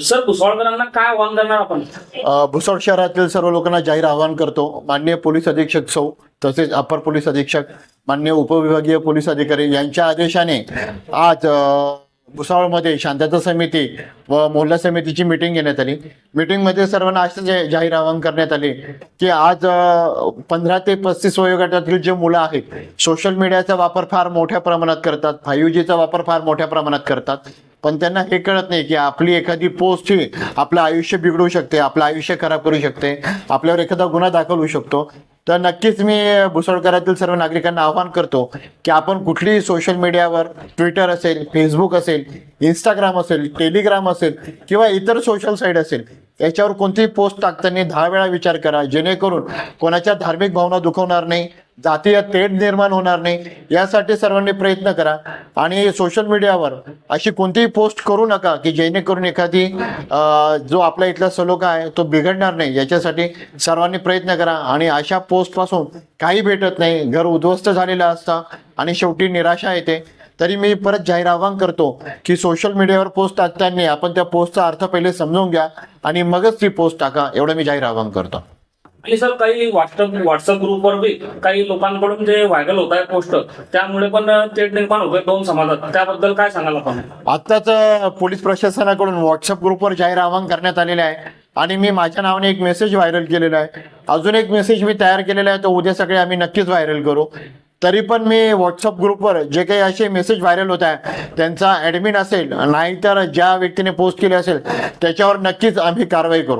Sir भुसावळकरांना काय आव्हान करणार आपण? भुसावळ शहरातील सर्व लोकांना जाहीर आवाहन करतो. माननीय पोलीस अधीक्षक सौ तसेच अपर पोलीस अधीक्षक माननीय उपविभागीय पोलीस अधिकारी यांच्या आदेशाने आज भुसावळमध्ये शांतता समिती व मोहल्ला समितीची मिटिंग घेण्यात आली. मिटिंगमध्ये सर्वांना असं जे- जाहीर आवाहन करण्यात आले की आज पंधरा ते पस्तीस वयोगटातील जे मुलं आहेत सोशल मीडियाचा वापर फार मोठ्या प्रमाणात करतात फाईव्ह जीचा वापर फार मोठ्या प्रमाणात करतात. पण त्यांना हे कळत नाही की आपली एखादी पोस्ट ही आपलं आयुष्य बिघडू शकते आपलं आयुष्य खराब करू शकते आपल्यावर एखादा गुन्हा दाखल होऊ शकतो. तर नक्कीच मी भुसळकरातील सर्व नागरिकांना आवाहन करतो की आपण कुठलीही सोशल मीडियावर ट्विटर असेल फेसबुक असेल इंस्टाग्राम असेल टेलिग्राम असेल किंवा इतर सोशल साईट असेल याच्यावर कोणतीही पोस्ट टाकताना दहा वेळा विचार करा जेणेकरून कोणाच्या धार्मिक भावना दुखवणार नाही जातीय तेढ निर्माण होणार नाही. यासाठी सर्वांनी प्रयत्न करा. आणि सोशल मीडियावर अशी कोणतीही पोस्ट करू नका की जेणेकरून एखादी जो आपला इथला सलोखा आहे तो बिघडणार नाही. याच्यासाठी सर्वांनी प्रयत्न करा. आणि अशा पोस्टपासून काही भेटत नाही. घर उद्ध्वस्त झालेलं असतं आणि शेवटी निराशा येते. तरी मी परत जाहीर आवाहन करतो की सोशल मीडियावर पोस्ट टाकताना आपण त्या पोस्टचा अर्थ पहिले समजून घ्या आणि मगच ती पोस्ट टाका. एवढं मी जाहीर आवाहन करतो. आणि सर काही व्हॉट्सअप व्हॉट्सअप ग्रुपवर बी काही लोकांकडून जे व्हायरल होत आहे पोस्ट त्यामुळे पण ते निर्माण होतोय दोन समाजात. त्याबद्दल काय सांगाल आपण? आत्ताच पोलीस प्रशासनाकडून व्हॉट्सअप ग्रुपवर जाहीर आवाहन करण्यात आलेले आहे. आणि मी माझ्या नावाने एक मेसेज व्हायरल केलेला आहे. अजून एक मेसेज मी तयार केलेला आहे तो उद्या सकाळी आम्ही नक्कीच व्हायरल करू. तरी पण मी व्हॉट्सअप ग्रुपवर जे काही असे मेसेज व्हायरल होत आहे त्यांचा ऍडमिन असेल नाहीतर ज्या व्यक्तीने पोस्ट केले असेल त्याच्यावर नक्कीच आम्ही कारवाई करू.